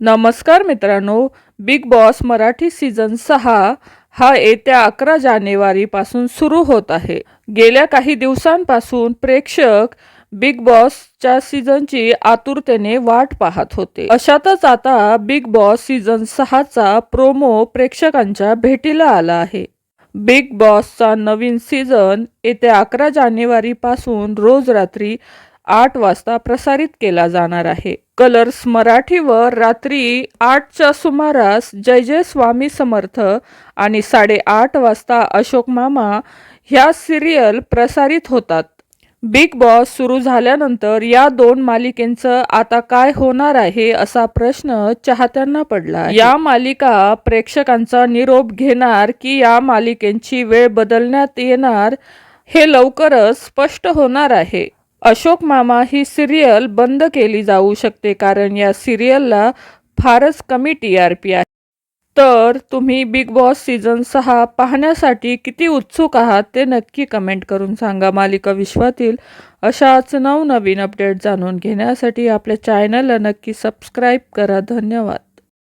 नमस्कार मित्रांनो big boss Marathi season सहा हा येत्या अकरा जानेवारीपासून सुरू होत आहे. गेल्या काही दिवसांपासून प्रेक्षक बिग बॉसच्या सीझनची आतुरतेने वाट पाहत होते. अशातच आता बिग बॉस सीझन सहाचा प्रोमो प्रेक्षकांच्या भेटीला आला आहे. बिग बॉसचा नवीन सीझन येत्या अकरा जानेवारीपासून रोज रात्री आठ वाजता प्रसारित केला जाणार आहे. कलर्स मराठीवर रात्री आठच्या सुमारास जय जय स्वामी समर्थ आणि साडेआठ वाजता अशोक मामा ह्या सिरियल प्रसारित होतात. बिग बॉस सुरू झाल्यानंतर या दोन मालिकेंचं आता काय होणार आहे असा प्रश्न चाहत्यांना पडला या मालिका प्रेक्षकांचा निरोप घेणार की या मालिकेंची वेळ बदलण्यात येणार हे लवकरच स्पष्ट होणार आहे. अशोक मामा ही सिरियल बंद केली जाऊ शकते कारण या सिरियलला फारच कमी टी आर पी आहे. तर तुम्ही बिग बॉस सीझन सहा पाहण्यासाठी किती उत्सुक आहात ते नक्की कमेंट करून सांगा मालिका विश्वातील अशाच नवनवीन अपडेट जाणून घेण्यासाठी आपल्या चॅनलला नक्की सबस्क्राईब करा. धन्यवाद.